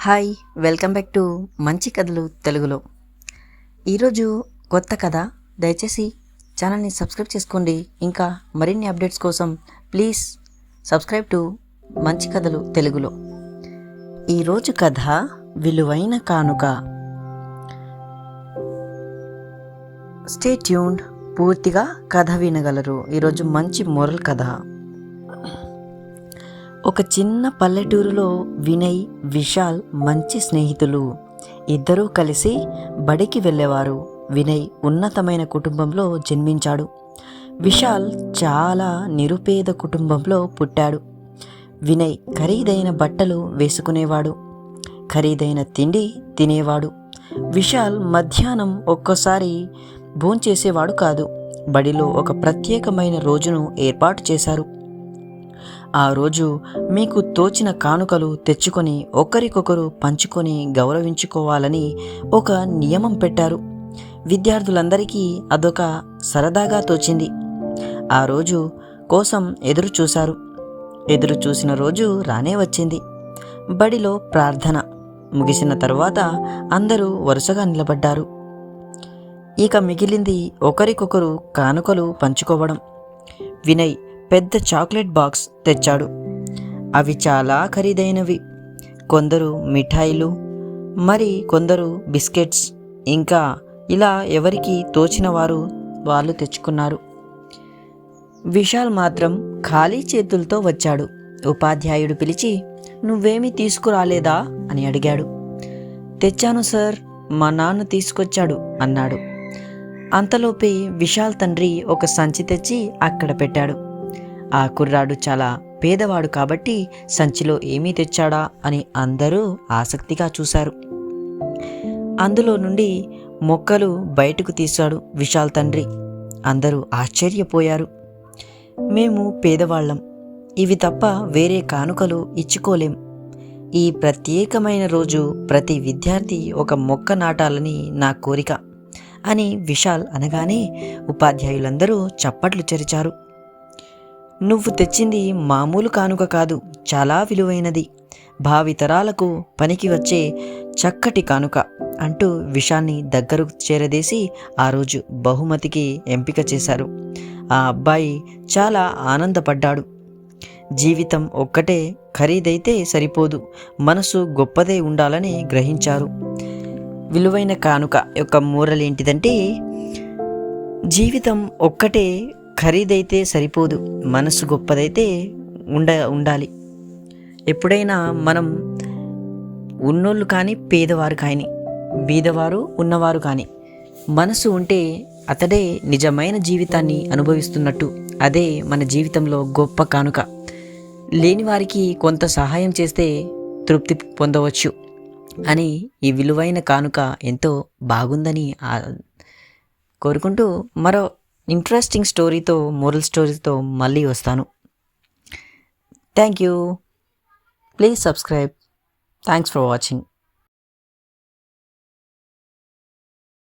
Hi welcome back to మంచి కథలు తెలుగులో. ఈరోజు కొత్త కథ. దయచేసి ఛానల్ని సబ్స్క్రైబ్ చేసుకోండి. ఇంకా మరిన్ని అప్డేట్స్ కోసం ప్లీజ్ సబ్స్క్రైబ్ టు మంచి కథలు తెలుగులో. ఈరోజు కథ విలువైన కానుక. స్టే ట్యూన్డ్ పూర్తిగా కథ వినగలరు. ఈరోజు మంచి మొరల్ కథ. ఒక చిన్న పల్లెటూరులో వినయ్ విశాల్ మంచి స్నేహితులు. ఇద్దరూ కలిసి బడికి వెళ్ళేవారు. వినయ్ ఉన్నతమైన కుటుంబంలో జన్మించాడు. విశాల్ చాలా నిరుపేద కుటుంబంలో పుట్టాడు. వినయ్ ఖరీదైన బట్టలు వేసుకునేవాడు. ఖరీదైన తిండి తినేవాడు. విశాల్ మధ్యాహ్నం ఒక్కోసారి భోంచేసేవాడు కాదు. బడిలో ఒక ప్రత్యేకమైన రోజును ఏర్పాటు చేశారు. ఆ రోజు మీకు తోచిన కానుకలు తెచ్చుకొని ఒకరికొకరు పంచుకొని గౌరవించుకోవాలని ఒక నియమం పెట్టారు. విద్యార్థులందరికీ అదొక సరదాగా తోచింది. ఆ రోజు కోసం ఎదురు చూశారు ఎదురు చూసిన రోజు రానే వచ్చింది. బడిలో ప్రార్థన ముగిసిన తర్వాత అందరూ వరుసగా నిలబడ్డారు. ఇక మిగిలింది ఒకరికొకరు కానుకలు పంచుకోవడం. వినయ్ పెద్ద చాక్లెట్ బాక్స్ తెచ్చాడు. అవి చాలా ఖరీదైనవి. కొందరు మిఠాయిలు మరి కొందరు బిస్కెట్స్ ఇంకా ఇలా ఎవరికి తోచిన వారు వాళ్ళు తెచ్చుకున్నారు. విశాల్ మాత్రం ఖాళీ చేతులతో వచ్చాడు. ఉపాధ్యాయుడు పిలిచి నువ్వేమీ తీసుకురాలేదా? అని అడిగాడు. తెచ్చాను సార్ మా నాన్న తీసుకొచ్చాడు అన్నాడు. అంతలోపే విశాల్ తండ్రి ఒక సంచి తెచ్చి అక్కడ పెట్టాడు. ఆ కుర్రాడు చాలా పేదవాడు కాబట్టి సంచిలో ఏమీ తెచ్చాడా అని అందరూ ఆసక్తిగా చూశారు. అందులో నుండి మొక్కలు బయటకు తీశాడు విశాల్ తండ్రి. అందరూ ఆశ్చర్యపోయారు. మేము పేదవాళ్ళం. ఇవి తప్ప వేరే కానుకలు ఇచ్చుకోలేం. ఈ ప్రత్యేకమైన రోజు ప్రతి విద్యార్థి ఒక మొక్క నాటాలని నా కోరిక అని విశాల్ అనగానే ఉపాధ్యాయులందరూ చప్పట్లు చెరిచారు. నువ్వు తెచ్చింది మామూలు కానుక కాదు చాలా విలువైనది. భావితరాలకు పనికి వచ్చే చక్కటి కానుక అంటూ విషాన్ని దగ్గరకు చేరదేసి ఆ రోజు బహుమతికి ఎంపిక చేశారు. ఆ అబ్బాయి చాలా ఆనందపడ్డాడు. జీవితం ఒక్కటే ఖరీదైతే సరిపోదు మనసు గొప్పదే ఉండాలని గ్రహించారు. విలువైన కానుక యొక్క మూరలేంటిదంటే జీవితం ఒక్కటే ఖరీదైతే సరిపోదు మనసు గొప్పదైతే ఉండ ఉండాలి. ఎప్పుడైనా మనం ఉన్నోళ్ళు కానీ పేదవారు కానీ బీదవారు ఉన్నవారు కానీ మనసు ఉంటే అతడే నిజమైన జీవితాన్ని అనుభవిస్తున్నట్టు అదే మన జీవితంలో గొప్ప కానుక. లేని వారికి కొంత సహాయం చేస్తే తృప్తి పొందవచ్చు అని ఈ విలువైన కానుక ఎంతో బాగుందని కోరుకుంటూ మరో ఇంట్రెస్టింగ్ స్టోరీతో మోరల్ స్టోరీతో మళ్ళీ వస్తాను. Thank you. Please subscribe. Thanks for watching.